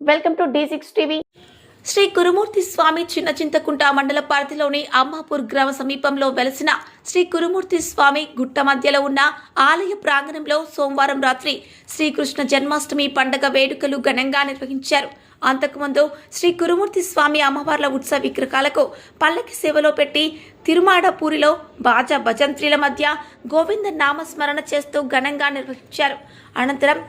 Welcome to the six TV. Shri Kurumurthy Swamy Chinna Chintakunta మండల పరిధిలోని అమ్మాపూర్ గ్రామ సమీపంలో వెలసిన శ్రీ కురుమూర్తి స్వామి గుట్ట మధ్యలో ఉన్న ఆలయ ప్రాంగణంలో సోమవారం రాత్రి శ్రీకృష్ణ జన్మాష్టమి పండగ వేడుకలు ఘనంగా నిర్వహించారు. అంతకుముందు శ్రీ కురుమూర్తి స్వామి అమ్మవార్ల ఉత్సవ విగ్రహాలకు పల్లకి సేవలో పెట్టి తిరుమాడపూరిలో బాజా భజంత్రీల మధ్య గోవింద నామస్మరణ చేస్తూ ఘనంగా నిర్వహించారు. అనంతరం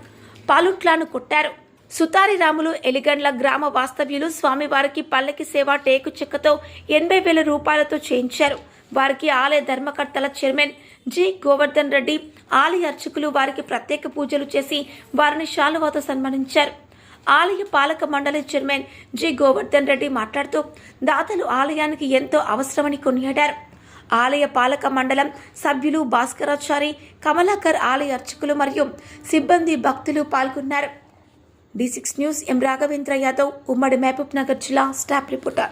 పాలుట్లాను కొట్టారు. సుతారి రాములు ఎలిగండ్ల గ్రామ వాస్తవ్యులు స్వామివారికి పల్లకి సేవ టేకు చెక్కతో ఎనభై వేల రూపాయలతో చేయించారు. వారికి ఆలయ ధర్మకర్తల చైర్మన్ జి. గోవర్ధన్ రెడ్డి ఆలయ అర్చకులు వారికి ప్రత్యేక పూజలు చేసి వారిని శాలువాతో సన్మానించారు. ఆలయ పాలక మండలి చైర్మన్ జి. గోవర్ధన్ రెడ్డి మాట్లాడుతూ దాతలు ఆలయానికి ఎంతో అవసరమని కొనియాడారు. ఆలయ పాలక మండలం సభ్యులు భాస్కరాచారి కమలాకర్ ఆలయ అర్చకులు మరియు సిబ్బంది భక్తులు పాల్గొన్నారు. The six news. M Raghavendra Yadav ఉమ్మడి మహబూబ్ నగర్ జిల్లా స్టాఫ్ రిపోర్టర్.